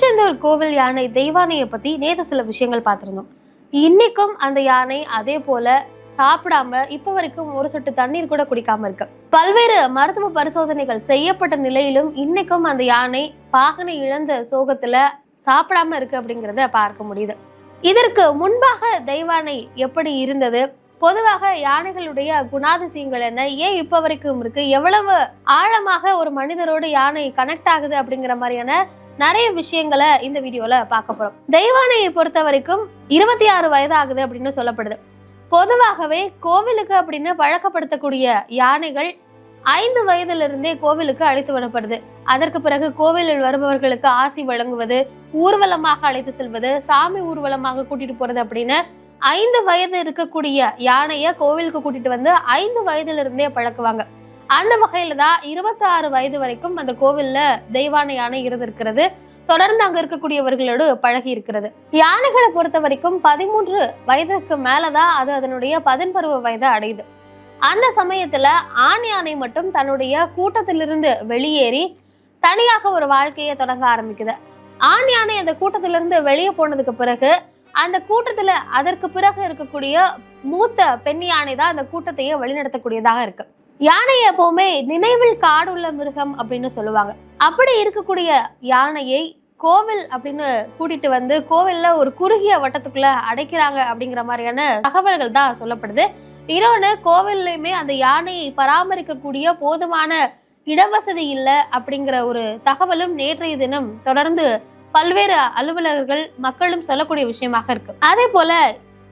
திருச்செந்தூர் கோவில் யானை தெய்வானையை பத்தி நேற்று சில விஷயங்கள் பார்த்திருந்தோம். இன்னைக்கும் அந்த யானை அதே போல சாப்பிடாம இப்ப வரைக்கும் ஒரு சொட்டு தண்ணீர் கூட குடிக்காம இருக்கு. பல்வேறு மருத்துவ பரிசோதனைகள் செய்யப்பட்ட நிலையிலும் இன்னைக்கும் அந்த யானை பாகனை இழந்த சோகத்துல சாப்பிடாம இருக்கு அப்படிங்கிறத பார்க்க முடியுது. இதற்கு முன்பாக தெய்வானை எப்படி இருந்தது? பொதுவாக யானைகளுடைய குணாதிசயங்கள் என்ன? ஏன் இப்ப வரைக்கும் இருக்கு? எவ்வளவு ஆழமாக ஒரு மனிதரோடு யானை கனெக்ட் ஆகுது அப்படிங்கிற மாதிரியான நிறைய விஷயங்களை இந்த வீடியோல பார்க்க போறோம். தெய்வானையை பொறுத்த வரைக்கும் இருபத்தி ஆறு வயது ஆகுது அப்படின்னு சொல்லப்படுது. பொதுவாகவே கோவிலுக்கு அப்படின்னு பழக்கப்படுத்தக்கூடிய யானைகள் ஐந்து வயதுல இருந்தே கோவிலுக்கு அழைத்து வரப்படுது. அதற்கு பிறகு கோவிலில் வருபவர்களுக்கு ஆசி வழங்குவது ஊர்வலமாக அழைத்து செல்வது சாமி ஊர்வலமாக கூட்டிட்டு போறது அப்படின்னு ஐந்து வயது இருக்கக்கூடிய யானைய கோவிலுக்கு கூட்டிட்டு வந்து ஐந்து வயதுல இருந்தே பழக்குவாங்க. அந்த வகையில தான் இருபத்தி ஆறு வயது வரைக்கும் அந்த கோவில்ல தெய்வானை யானை இருந்திருக்கிறது. தொடர்ந்து அங்க இருக்கக்கூடியவர்களோடு பழகி இருக்கிறது. யானைகளை பொறுத்த வரைக்கும் பதிமூன்று வயதுக்கு மேலதான் அது அதனுடைய பதின்பருவ வயதை அடையுது. அந்த சமயத்துல ஆண் யானை மட்டும் தன்னுடைய கூட்டத்திலிருந்து வெளியேறி தனியாக ஒரு வாழ்க்கையை தொடங்க ஆரம்பிக்குது. ஆண் யானை அந்த கூட்டத்திலிருந்து வெளியே போனதுக்கு பிறகு அந்த கூட்டத்துல அதற்கு பிறகு இருக்கக்கூடிய மூத்த பெண் யானை தான் அந்த கூட்டத்தையே வழிநடத்தக்கூடியதாக இருக்கு. யானை எப்பவுமே நினைவில் காடுள்ள மிருகம் அப்படின்னு சொல்லுவாங்க. அப்படி இருக்கக்கூடிய யானையை கோவில் அப்படின்னு கூட்டிட்டு வந்து கோவில்ல ஒரு குறுகிய வட்டத்துக்குள்ள அடைக்கிறாங்க அப்படிங்கிற மாதிரியான தகவல்கள் தான் சொல்லப்படுது. இன்னொன்று கோவில்லையுமே அந்த யானையை பராமரிக்கக்கூடிய போதுமான இடவசதி இல்லை அப்படிங்கிற ஒரு தகவலும் நேற்றைய தினம் தொடர்ந்து பல்வேறு அலுவலர்கள் மக்களும் சொல்லக்கூடிய விஷயமாக இருக்கு. அதே போல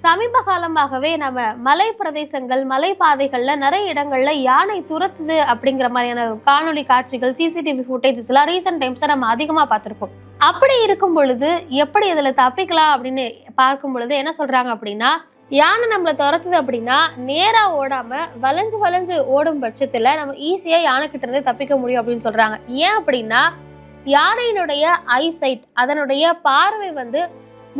சமீப காலமாகவே நம்ம மலை பிரதேசங்கள் மலை பாதைகளில் நிறைய இடங்கள்ல யானை துரத்துது அப்படிங்கிற மாதிரியான காணொலி காட்சிகள் சிசிடிவி ஃபுட்டேஜஸ் எல்லாம் ரீசெண்ட் டைம்ஸை நம்ம அதிகமாக பார்த்துருப்போம். அப்படி இருக்கும் பொழுது எப்படி இதில் தப்பிக்கலாம் அப்படின்னு பார்க்கும் பொழுது என்ன சொல்றாங்க அப்படின்னா யானை நம்மளை துரத்துது அப்படின்னா நேராக ஓடாமல் வளைஞ்சு வளைஞ்சு ஓடும் பட்சத்தில் நம்ம ஈஸியாக யானை இருந்து தப்பிக்க முடியும் அப்படின்னு சொல்கிறாங்க ஏன் அப்படின்னா யானையினுடைய ஐசைட் அதனுடைய பார்வை வந்து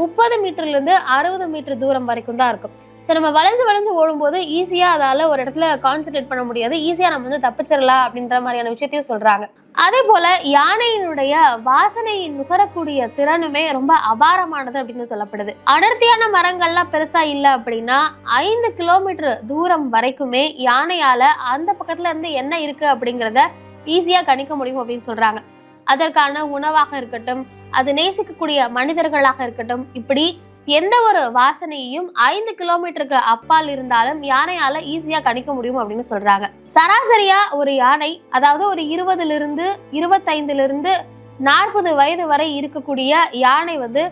முப்பது மீட்டர்லேருந்து அறுபது மீட்டர் தூரம் வரைக்கும் தான் இருக்கும். ஸோ நம்ம வளைஞ்சு வளைஞ்சு ஓடும்போது ஈஸியாக அதால் ஒரு இடத்துல கான்சென்ட்ரேட் பண்ண முடியாது. ஈஸியாக நம்ம வந்து தப்பிச்சிடலாம் அப்படின்ற மாதிரியான விஷயத்தையும் சொல்கிறாங்க அதே போல யானையினுடைய வாசனையை நுகரக்கூடிய திறனுமே ரொம்ப அபாரமானது அப்படின்னு சொல்லப்படுது. அடர்த்தியான மரங்கள்லாம் பெருசா இல்லை அப்படின்னா ஐந்து கிலோமீட்டர் தூரம் வரைக்குமே யானையால அந்த பக்கத்துல இருந்து என்ன இருக்கு அப்படிங்கிறத ஈஸியா கணிக்க முடியும் அப்படின்னு சொல்றாங்க. அதற்கான உணவாக இருக்கட்டும் அது நேசிக்கக்கூடிய மனிதர்களாக இருக்கட்டும் இப்படி எந்த ஒரு வாசனையையும் ஐந்து கிலோமீட்டருக்கு அப்பால் இருந்தாலும் யானையால ஈஸியா கணிக்க முடியும் அப்படின்னு சொல்றாங்க. சராசரியா ஒரு யானை அதாவது ஒரு இருபதுல இருந்து இருபத்தைந்துல இருந்து நாற்பது வயது வரை இருக்கக்கூடிய யானை வந்து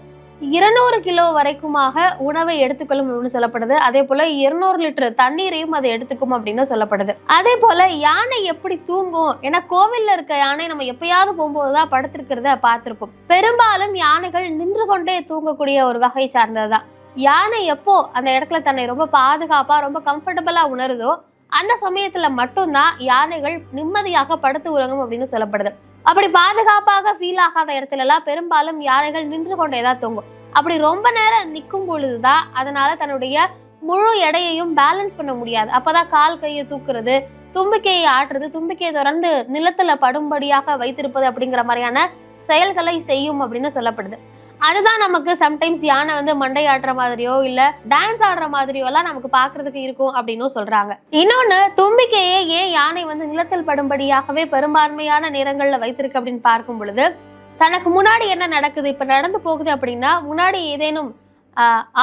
இருநூறு கிலோ வரைக்குமாக உணவை எடுத்துக்கொள்ளும் அப்படின்னு சொல்லப்படுது. அதே போல இருநூறு லிட்டர் தண்ணீரையும் அதை எடுத்துக்கும் அப்படின்னு சொல்லப்படுது. அதே போல யானை எப்படி தூங்கும்? ஏன்னா கோவில்ல இருக்க யானை நம்ம எப்பயாவது போகும்போதுதான் படுத்திருக்கிறத பார்த்திருப்போம். பெரும்பாலும் யானைகள் நின்று கொண்டே தூங்கக்கூடிய ஒரு வகை சார்ந்ததுதான். யானை எப்போ அந்த இடத்துல தன்னை ரொம்ப பாதுகாப்பா ரொம்ப கம்ஃபர்டபுளா உணருதோ அந்த சமயத்துல மட்டும்தான் யானைகள் நிம்மதியாக படுத்து உறங்கும் அப்படின்னு சொல்லப்படுது. அப்படி பாதுகாப்பாக ஃபீல் ஆகாத இடத்துல எல்லாம் பெரும்பாலும் யானைகள் நின்று கொண்டே தான் தூங்கும். அப்படி ரொம்ப நேரம் நிற்கும் பொழுதுதான் அதனால தன்னுடைய முழு எடையையும் பேலன்ஸ் பண்ண முடியாது. அப்பதான் கால் கையை தூக்குறது தும்பிக்கையை ஆட்டுறது தும்பிக்கையை தொடர்ந்து நிலத்துல படும்படியாக வைத்திருப்பது அப்படிங்கிற மாதிரியான செயல்களை செய்யும் அப்படின்னு சொல்லப்படுது. அதுதான் நமக்கு சம்டைம்ஸ் யானை வந்து மண்டை ஆடுற மாதிரியோ இல்ல டான்ஸ் ஆடுற மாதிரியோ எல்லாம் நமக்கு பாக்குறதுக்கு இருக்கும் அப்படின்னு சொல்றாங்க. இன்னொன்னு தும்பிக்கையே ஏன் யானை வந்து நிலத்தில் படும்படியாகவே பெரும்பான்மையான நிறங்கள்ல வைத்திருக்கு அப்படின்னு பார்க்கும் பொழுது தனக்கு முன்னாடி என்ன நடக்குது இப்ப நடந்து போகுது அப்படின்னா முன்னாடி ஏதேனும்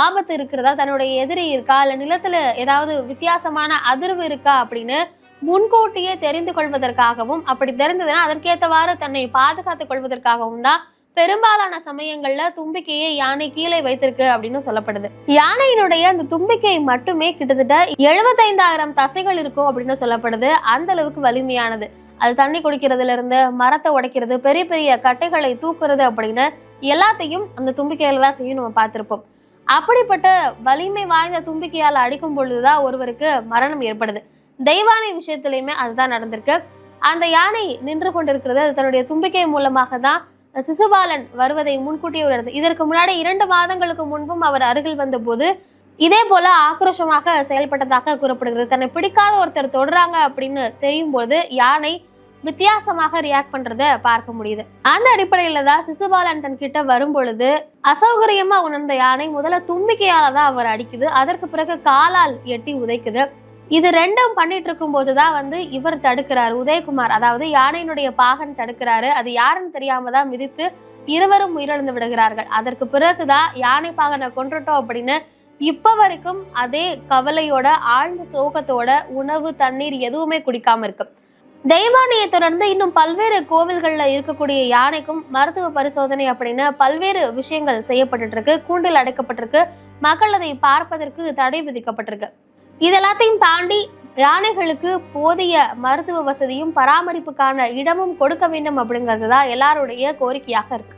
ஆபத்து இருக்கிறதா தன்னுடைய எதிரி இருக்கா இல்ல நிலத்துல ஏதாவது வித்தியாசமான அதிர்வு இருக்கா அப்படின்னு முன்கூட்டியே தெரிந்து கொள்வதற்காகவும் அப்படி தெரிந்ததுன்னா அதற்கேற்றவாறு தன்னை பாதுகாத்துக் கொள்வதற்காகவும் தான் பெரும்பாலான சமயங்கள்ல தும்பிக்கையை யானை கீழே வைத்திருக்கு அப்படின்னு சொல்லப்படுது. யானையினுடைய அந்த தும்பிக்கை மட்டுமே கிட்டத்தட்ட எழுபத்தைந்தாயிரம் தசைகள் இருக்கும் அப்படின்னு சொல்லப்படுது. அந்த அளவுக்கு வலிமையானது. அது தண்ணி குடிக்கிறதுல இருந்து மரத்தை உடைக்கிறது பெரிய பெரிய கட்டைகளை தூக்குறது அப்படின்னு எல்லாத்தையும் அந்த தும்பிக்கையில தான் செய்யும் நம்ம பார்த்திருப்போம். அப்படிப்பட்ட வலிமை வாய்ந்த தும்பிக்கையால் அடிக்கும் பொழுதுதான் ஒருவருக்கு மரணம் ஏற்படுது. தெய்வானை விஷயத்திலையுமே அதுதான் நடந்திருக்கு. அந்த யானை நின்று கொண்டிருக்கிறது அது தன்னுடைய தும்பிக்கை மூலமாக தான் சிசுபாலன் வருவதை முன்கூட்டியே உணர்ந்து இதற்கு முன்னாடி இரண்டு மாதங்களுக்கு முன்பும் அவர் அருகில் வந்தபோது இதே போல ஆக்ரோஷமாக செயல்பட்டதாக கூறப்படுகிறது. தன்னை பிடிக்காத ஒருத்தர் தொடுறாங்க அப்படின்னு தெரியும் பொழுது யானை வித்தியாசமாக ரியாக்ட் பண்றத பார்க்க முடியுது. அந்த அடிப்படையில தான் சிசுபாலன் தன் கிட்ட வரும் பொழுது அசௌகரியமா உணர்ந்த யானை முதல்ல தும்பிக்கையால தான் அவர் அடிக்குது. அதற்கு பிறகு காலால் எட்டி உதைக்குது. இது ரெண்டும் பண்ணிட்டு இருக்கும் போதுதான் வந்து இவர் தடுக்கிறார் உதயகுமார். அதாவது யானையினுடைய பாகன் தடுக்கிறாரு. அது யாருன்னு தெரியாம தான் மிதித்து இருவரும் உயிரிழந்து விடுகிறார்கள். அதற்கு பிறகுதான் யானை பாகனை கொன்றுட்டோம் அப்படின்னு இப்ப வரைக்கும் அதே கவலையோட ஆழ்ந்த சோகத்தோட உணவு தண்ணீர் எதுவுமே குடிக்காம இருக்கு. தெய்வானையை தொடர்ந்து இன்னும் பல்வேறு கோவில்கள்ல இருக்கக்கூடிய யானைக்கும் மருத்துவ பரிசோதனை அப்படின்னு பல்வேறு விஷயங்கள் செய்யப்பட்டு இருக்கு. கூண்டில் அடைக்கப்பட்டிருக்கு. மக்கள் அதை பார்ப்பதற்கு தடை விதிக்கப்பட்டிருக்கு. இதெல்லாத்தையும் தாண்டி யானைகளுக்கு போதிய மருத்துவ வசதியும் பராமரிப்புக்கான இடமும் கொடுக்க வேண்டும் அப்படிங்கிறது தான் எல்லாருடைய கோரிக்கையாக இருக்கு.